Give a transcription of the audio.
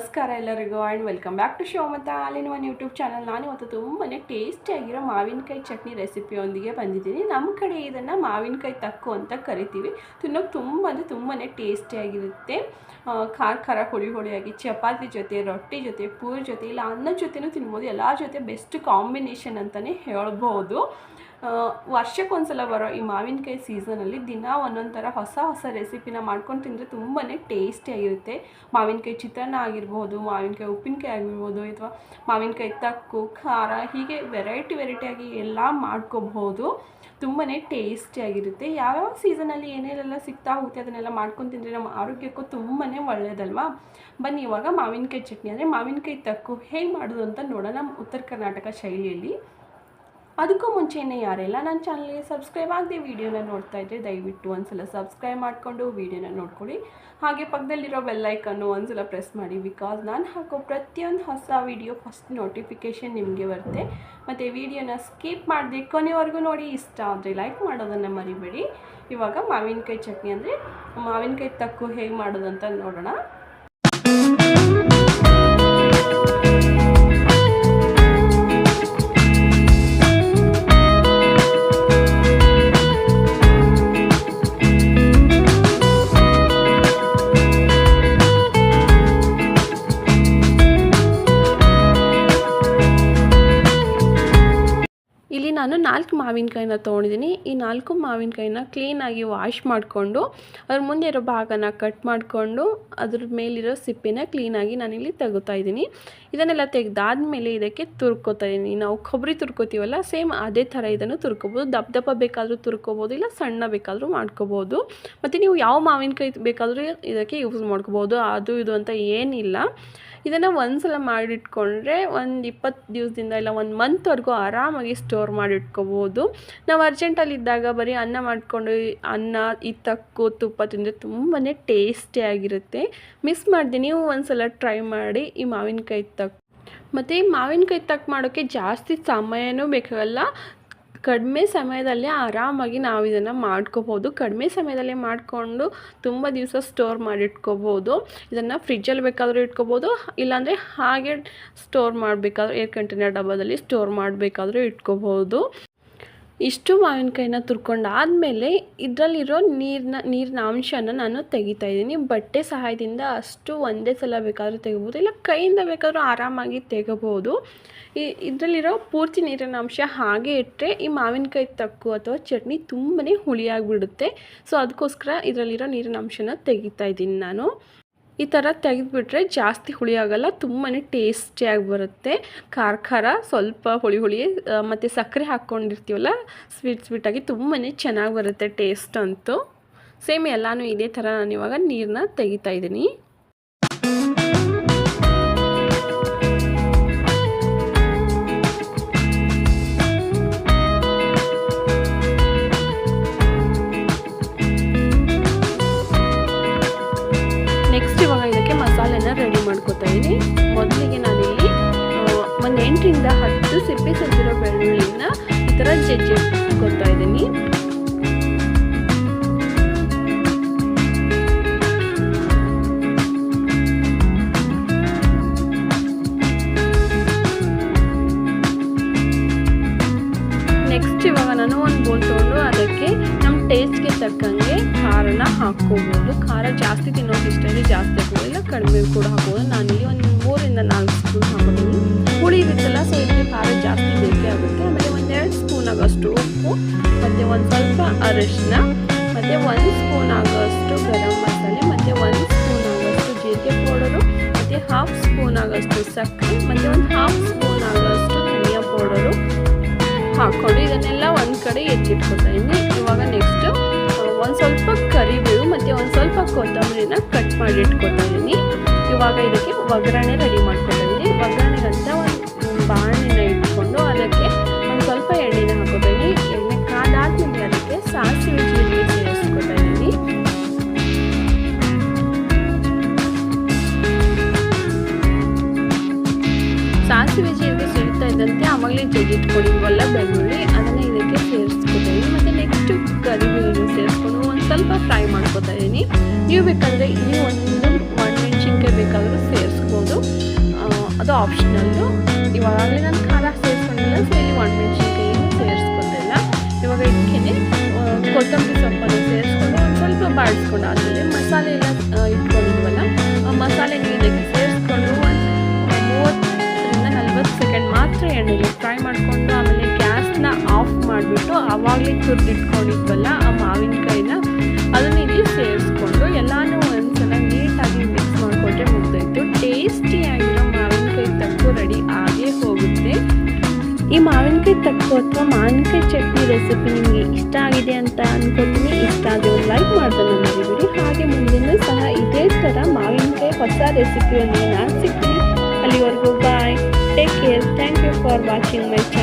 ನಮಸ್ಕಾರ ಎಲ್ಲರಿಗೂ and welcome back to show ಮತ್ತು ಅಲ್ಲಿನ ಒಂದು ಯೂಟ್ಯೂಬ್ ಚಾನಲ್ ನಾನು ಇವತ್ತು ತುಂಬಾ ಟೇಸ್ಟಿಯಾಗಿರೋ ಮಾವಿನಕಾಯಿ ಚಟ್ನಿ ರೆಸಿಪಿಯೊಂದಿಗೆ ಬಂದಿದ್ದೀನಿ. ನಮ್ಮ ಕಡೆ ಇದನ್ನು ಮಾವಿನಕಾಯಿ ತಕ್ಕು ಅಂತ ಕರಿತೀವಿ. ತಿನ್ನೋಕ್ಕೆ ತುಂಬ ಅಂದರೆ ತುಂಬಾ ಟೇಸ್ಟಿಯಾಗಿರುತ್ತೆ ಖಾರ ಖಾರ ಹುಳಿ ಹುಳಿಯಾಗಿ ಚಪಾತಿ ಜೊತೆ, ರೊಟ್ಟಿ ಜೊತೆ, ಪೂರಿ ಜೊತೆ, ಇಲ್ಲ ಅನ್ನದ ಜೊತೆನೂ ತಿನ್ಬೋದು. ಎಲ್ಲ ಜೊತೆ ಬೆಸ್ಟ್ ಕಾಂಬಿನೇಷನ್ ಅಂತಲೇ ಹೇಳ್ಬೋದು. ವರ್ಷಕ್ಕೊಂದ್ಸಲ ಬರೋ ಈ ಮಾವಿನಕಾಯಿ ಸೀಸನಲ್ಲಿ ದಿನ ಒಂದೊಂದು ಥರ ಹೊಸ ಹೊಸ ರೆಸಿಪಿನ ಮಾಡ್ಕೊಂಡು ತಿಂದರೆ ತುಂಬಾ ಟೇಸ್ಟಿಯಾಗಿರುತ್ತೆ ಮಾವಿನಕಾಯಿ ಚಿತ್ರಾನ್ನ ಆಗಿರ್ಬೋದು, ಮಾವಿನಕಾಯಿ ಉಪ್ಪಿನಕಾಯಿ ಆಗಿರ್ಬೋದು ಅಥವಾ ಮಾವಿನಕಾಯಿ ತಕ್ಕು, ಖಾರ, ಹೀಗೆ ವೆರೈಟಿ ವೆರೈಟಿಯಾಗಿ ಎಲ್ಲ ಮಾಡ್ಕೋಬಹುದು. ತುಂಬಾ ಟೇಸ್ಟಿಯಾಗಿರುತ್ತೆ ಯಾವ್ಯಾವ ಸೀಸನಲ್ಲಿ ಏನೇನೆಲ್ಲ ಸಿಗ್ತಾ ಹೋಗುತ್ತೆ ಅದನ್ನೆಲ್ಲ ಮಾಡ್ಕೊಂಡು ತಿಂದರೆ ನಮ್ಮ ಆರೋಗ್ಯಕ್ಕೂ ತುಂಬಾ ಒಳ್ಳೆಯದಲ್ವಾ ಬನ್ನಿ, ಇವಾಗ ಮಾವಿನಕಾಯಿ ಚಟ್ನಿ. ಅಂದರೆ ಮಾವಿನಕಾಯಿ ತಕ್ಕು ಹೇಗೆ ಮಾಡೋದು ಅಂತ ನೋಡೋಣ ಉತ್ತರ ಕರ್ನಾಟಕ ಶೈಲಿಯಲ್ಲಿ. ಅದಕ್ಕೂ ಮುಂಚೆನೇ ಯಾರೆಲ್ಲ ನನ್ನ ಚಾನಲ್ಗೆ ಸಬ್ಸ್ಕ್ರೈಬ್ ಆಗದೆ ವೀಡಿಯೋನ ನೋಡ್ತಾ ಇದ್ದರೆ ದಯವಿಟ್ಟು ಒಂದ್ಸಲ ಸಬ್ಸ್ಕ್ರೈಬ್ ಮಾಡಿಕೊಂಡು ವೀಡಿಯೋನ ನೋಡ್ಕೊಳ್ಳಿ. ಹಾಗೆ ಪಕ್ಕದಲ್ಲಿರೋ ಬೆಲ್ಲೈಕನ್ನು ಒಂದ್ಸಲ ಪ್ರೆಸ್ ಮಾಡಿ ಬಿಕಾಸ್ ನಾನು ಹಾಕೋ ಪ್ರತಿಯೊಂದು ಹೊಸ ವೀಡಿಯೋ ಫಸ್ಟ್ ನೋಟಿಫಿಕೇಷನ್ ನಿಮಗೆ ಬರುತ್ತೆ. ಮತ್ತು ವೀಡಿಯೋನ ಸ್ಕಿಪ್ ಮಾಡದೆ ಕೊನೆವರೆಗೂ ನೋಡಿ, ಇಷ್ಟ ಆದರೆ ಲೈಕ್ ಮಾಡೋದನ್ನು ಮರಿಬೇಡಿ. ಇವಾಗ ಮಾವಿನಕಾಯಿ ಚಟ್ನಿ ಅಂದರೆ ಮಾವಿನಕಾಯಿ ತಕ್ಕು ಹೇಗೆ ಮಾಡೋದಂತ ನೋಡೋಣ. ನಾನು ನಾಲ್ಕು ಮಾವಿನಕಾಯಿನ ತೊಗೊಂಡಿದ್ದೀನಿ. ಈ ನಾಲ್ಕು ಮಾವಿನಕಾಯಿನ ಕ್ಲೀನಾಗಿ ವಾಶ್ ಮಾಡಿಕೊಂಡು, ಅದ್ರ ಮುಂದೆ ಇರೋ ಭಾಗನ ಕಟ್ ಮಾಡಿಕೊಂಡು, ಅದ್ರ ಮೇಲಿರೋ ಸಿಪ್ಪೆನ ಕ್ಲೀನಾಗಿ ನಾನಿಲ್ಲಿ ತೆಗೋತಾ ಇದ್ದೀನಿ. ಇದನ್ನೆಲ್ಲ ತೆಗೆದಾದ್ಮೇಲೆ ಇದಕ್ಕೆ ತುರ್ಕೋತಾ ಇದ್ದೀನಿ. ನಾವು ಕೊಬ್ಬರಿ ತುರ್ಕೋತೀವಲ್ಲ, ಸೇಮ್ ಅದೇ ಥರ ಇದನ್ನು ತುರ್ಕೋಬೋದು. ದಪ್ಪ ದಪ್ಪ ಬೇಕಾದರೂ ತುರ್ಕೋಬೋದು, ಇಲ್ಲ ಸಣ್ಣ ಬೇಕಾದರೂ ಮಾಡ್ಕೋಬೋದು. ಮತ್ತು ನೀವು ಯಾವ ಮಾವಿನಕಾಯಿ ಬೇಕಾದರೂ ಇದಕ್ಕೆ ಯೂಸ್ ಮಾಡ್ಕೋಬೋದು. ಅದು, ಇದು ಅಂತ ಏನಿಲ್ಲ. ಇದನ್ನು ಒಂದ್ಸಲ ಮಾಡಿಟ್ಕೊಂಡ್ರೆ ಒಂದು ಇಪ್ಪತ್ತು ದಿವಸದಿಂದ ಇಲ್ಲ ಒಂದು ಮಂತ್ವರೆಗೂ ಆರಾಮಾಗಿ ಸ್ಟೋರ್ ಮಾಡಿಟ್ಕೋಬೋದು. ನಾವು ಅರ್ಜೆಂಟಲ್ಲಿದ್ದಾಗ ಬರೀ ಅನ್ನ ಮಾಡಿಕೊಂಡು ಅನ್ನ ಈ ತಕ್ಕು ತುಪ್ಪ ತಿಂದರೆ ತುಂಬಾ ಟೇಸ್ಟಿಯಾಗಿರುತ್ತೆ ಮಿಸ್ ಮಾಡಿದೆ, ನೀವು ಒಂದ್ಸಲ ಟ್ರೈ ಮಾಡಿ ಈ ಮಾವಿನಕಾಯಿ ತಕ್ಕು ಮತ್ತು ಮಾವಿನಕಾಯಿ ತಕ್ಕ ಮಾಡೋಕ್ಕೆ ಜಾಸ್ತಿ ಸಮಯನೂ ಬೇಕಾಗಲ್ಲ. ಕಡಿಮೆ ಸಮಯದಲ್ಲೇ ಆರಾಮಾಗಿ ನಾವು ಇದನ್ನು ಮಾಡ್ಕೋಬೋದು. ಕಡಿಮೆ ಸಮಯದಲ್ಲೇ ಮಾಡಿಕೊಂಡು ತುಂಬ ದಿವಸ ಸ್ಟೋರ್ ಮಾಡಿಟ್ಕೋಬೋದು ಇದನ್ನು ಫ್ರಿಜ್ಜಲ್ಲಿ ಬೇಕಾದರೂ ಇಟ್ಕೋಬೋದು. ಇಲ್ಲಾಂದರೆ ಹಾಗೆ ಸ್ಟೋರ್ ಮಾಡಬೇಕಾದ್ರೆ ಏರ್ ಕಂಟೈನರ್ ಡಬ್ಬದಲ್ಲಿ ಸ್ಟೋರ್ ಮಾಡಬೇಕಾದ್ರೂ ಇಟ್ಕೋಬೋದು. ಇಷ್ಟು ಮಾವಿನಕಾಯಿನ ತುರ್ಕೊಂಡಾದಮೇಲೆ ಇದರಲ್ಲಿರೋ ನೀರಿನ ನೀರಿನ ಅಂಶನ ನಾನು ತೆಗಿತಾ ಇದ್ದೀನಿ. ಬಟ್ಟೆ ಸಹಾಯದಿಂದ ಅಷ್ಟು ಒಂದೇ ಸಲ ಬೇಕಾದರೂ ತೆಗಿಬೋದು, ಇಲ್ಲ ಕೈಯಿಂದ ಬೇಕಾದರೂ ಆರಾಮಾಗಿ ತೆಗಬಹುದು ಈ, ಇದರಲ್ಲಿರೋ ಪೂರ್ತಿ ನೀರಿನ ಅಂಶ ಹಾಗೆ ಇಟ್ಟರೆ ಈ ಮಾವಿನಕಾಯಿ ತಕ್ಕು ಅಥವಾ ಚಟ್ನಿ ತುಂಬನೇ ಹುಳಿಯಾಗಿಬಿಡುತ್ತೆ. ಸೊ ಅದಕ್ಕೋಸ್ಕರ ಇದರಲ್ಲಿರೋ ನೀರಿನ ಅಂಶನ ತೆಗಿತಾ ಇದ್ದೀನಿ ನಾನು. ಈ ಥರ ತೆಗೆದುಬಿಟ್ರೆ ಜಾಸ್ತಿ ಹುಳಿ ಆಗೋಲ್ಲ ತುಂಬಾ ಟೇಸ್ಟಿಯಾಗಿ ಬರುತ್ತೆ. ಖಾರ ಖಾರ, ಸ್ವಲ್ಪ ಹುಳಿ ಹುಳಿ ಮತ್ತು ಸಕ್ಕರೆ ಹಾಕ್ಕೊಂಡಿರ್ತೀವಲ್ಲ ಸ್ವೀಟ್ ಸ್ವೀಟಾಗಿ ತುಂಬಾ ಚೆನ್ನಾಗಿ ಬರುತ್ತೆ ಟೇಸ್ಟ್ ಅಂತೂ. ಸೇಮ್ ಎಲ್ಲನೂ ಇದೇ ಥರ ನಾನು ಇವಾಗ ನೀರನ್ನ ತೆಗಿತಾ ಇದ್ದೀನಿ. ಸಿಪ್ಪೆ ಸುತ್ತಿರೋ ಬೆಳ್ಳುಳ್ಳಿನ ಈ ಥರ ಜಜ್ಜಿ ಕೊಡ್ತಾ ಇದ್ದೀನಿ. ನೆಕ್ಸ್ಟ್ ಇವಾಗ ನಾನು ಒಂದು ಬೋಲ್ ತೊಗೊಂಡು ಅದಕ್ಕೆ ನಮ್ಮ ಟೇಸ್ಟ್ಗೆ ತಕ್ಕಂಗೆ ಖಾರನ ಹಾಕ್ಕೋಬೋದು. ಖಾರ ಜಾಸ್ತಿ ತಿನ್ನೋದು ಇಷ್ಟ ಜಾಸ್ತಿ ಹಾಕ್ಬೋದು ಕಡಿಮೆ ಕೂಡ ಹಾಕ್ಬೋದು ನಾನಿಲ್ಲಿ ಅರಿಶಿನ, ಮತ್ತು ಒಂದು ಸ್ಪೂನ್ ಆಗೋಷ್ಟು ಗರಂ ಮಸಾಲೆ, ಮತ್ತು ಒಂದು ಸ್ಪೂನ್ ಆಗೋಷ್ಟು ಜೀರಿಗೆ ಪೌಡರು, ಮತ್ತು ಹಾಫ್ ಸ್ಪೂನ್ ಆಗೋಷ್ಟು ಸಕ್ಕರೆ, ಮತ್ತು ಒಂದು ಹಾಫ್ ಸ್ಪೂನ್ ಆಗೋಷ್ಟು ಧನಿಯಾ ಪೌಡರು ಹಾಕೊಂಡು ಇದನ್ನೆಲ್ಲ ಒಂದು ಕಡೆ ಎತ್ತಿಟ್ಕೊತಾ ಇದ್ದೀನಿ. ಇವಾಗ ನೆಕ್ಸ್ಟ್ ಒಂದು ಸ್ವಲ್ಪ ಕರಿಬೇವು, ಮತ್ತು ಒಂದು ಸ್ವಲ್ಪ ಕೊತ್ತಂಬರಿನ ಕಟ್ ಮಾಡಿ ಇಟ್ಕೊತಾ ಇದ್ದೀನಿ. ಇವಾಗ ಇದಕ್ಕೆ ಒಗ್ಗರಣೆ ರೆಡಿ ಮಾಡ್ಕೊತಾ ಇದ್ದೀನಿ. ಒಗ್ಗರಣೆಗಂತ ಸಾಸಿವೆ ಜೀರಿಗೆ ಸಿಡ್ತಾ ಇದ್ದಂತೆ ಆವಾಗಲೇ ಜಜ್ಜಿಟ್ಕೊಂಡಿದ್ವಲ್ಲ ಬೆಳ್ಳುಳ್ಳಿ ಅದನ್ನು ಇದಕ್ಕೆ ಸೇರಿಸ್ಕೊತಾ ಇದ್ದೀನಿ. ಮತ್ತು ನೆಕ್ಸ್ಟು ಕರಿಬೇವಿನ ಸೇರಿಸ್ಕೊಂಡು ಒಂದು ಸ್ವಲ್ಪ ಫ್ರೈ ಮಾಡ್ಕೊತಾ ಇದ್ದೀನಿ. ನೀವು ಬೇಕಾದರೆ ಇಲ್ಲಿ ಒಂದು ಒಣ ಮೆಣಸಿನ್ಕಾಯಿ ಬೇಕಾದರೂ ಸೇರಿಸ್ಬೋದು. ಅದು ಆಪ್ಷನಲ್ಲು ಇವಾಗಲೇ ನಾನು ಖಾರ ಸೇರಿಸ್ಕೊಂಡಿಲ್ಲ ಸೊ ಇಲ್ಲಿ ಒಣಮೆಣ್ಸಿನ್ಕಾಯಿಯನ್ನು ಸೇರಿಸ್ಕೊಂಡಿಲ್ಲ ಇವಾಗ ಇದಕ್ಕೆ ಕೊತ್ತಂಬರಿ ಸೊಪ್ಪನ್ನು ಸೇರಿಸ್ಕೊಂಡು ಒಂದು ಸ್ವಲ್ಪ ಬಾಡಿಸ್ಕೊಂಡು ಆದಮೇಲೆ ಮಸಾಲೆ ಎಲ್ಲ ಎಣ್ಣೆಲಿ ಫ್ರೈ ಮಾಡಿಕೊಂಡು ಆಮೇಲೆ ಗ್ಯಾಸ್ನ ಆಫ್ ಮಾಡಿಬಿಟ್ಟು ಆವಾಗಲೇ ತುರಿದಿಟ್ಕೊಂಡಿದ್ವಲ್ಲ ಆ ಮಾವಿನಕಾಯಿನ ಅದನ್ನ ಇಲ್ಲಿ ಸೇರಿಸ್ಕೊಂಡು ಎಲ್ಲನೂ ಒಂದ್ಸಲ ನೀಟಾಗಿ ಮಿಕ್ಸ್ ಮಾಡಿಕೊಂಡ್ರೆ ಮುಗ್ದಾಯಿತು. ಟೇಸ್ಟಿಯಾಗಿರೋ ಮಾವಿನಕಾಯಿ ತಕ್ಕು ರೆಡಿ ಆಗೇ ಹೋಗುತ್ತೆ. ಈ ಮಾವಿನಕಾಯಿ ತಕ್ಕು ಅಥವಾ ಮಾವಿನಕಾಯಿ ಚಟ್ನಿ ರೆಸಿಪಿ ನಿಮಗೆ ಇಷ್ಟ ಆಗಿದೆ ಅಂತ ಅನ್ಕೋತೀನಿ ಇಷ್ಟ ಆದರೆ ಲೈಕ್ ಮಾಡ್ತಾನೆ ಮರಿಬೇಡಿ. ಹಾಗೆ ಮುಂದಿನ ಸಹ ಇದೇ ಥರ ಮಾವಿನಕಾಯಿ ಹೊಸ ರೆಸಿಪಿಯನ್ನು ನಾನು watching my channel.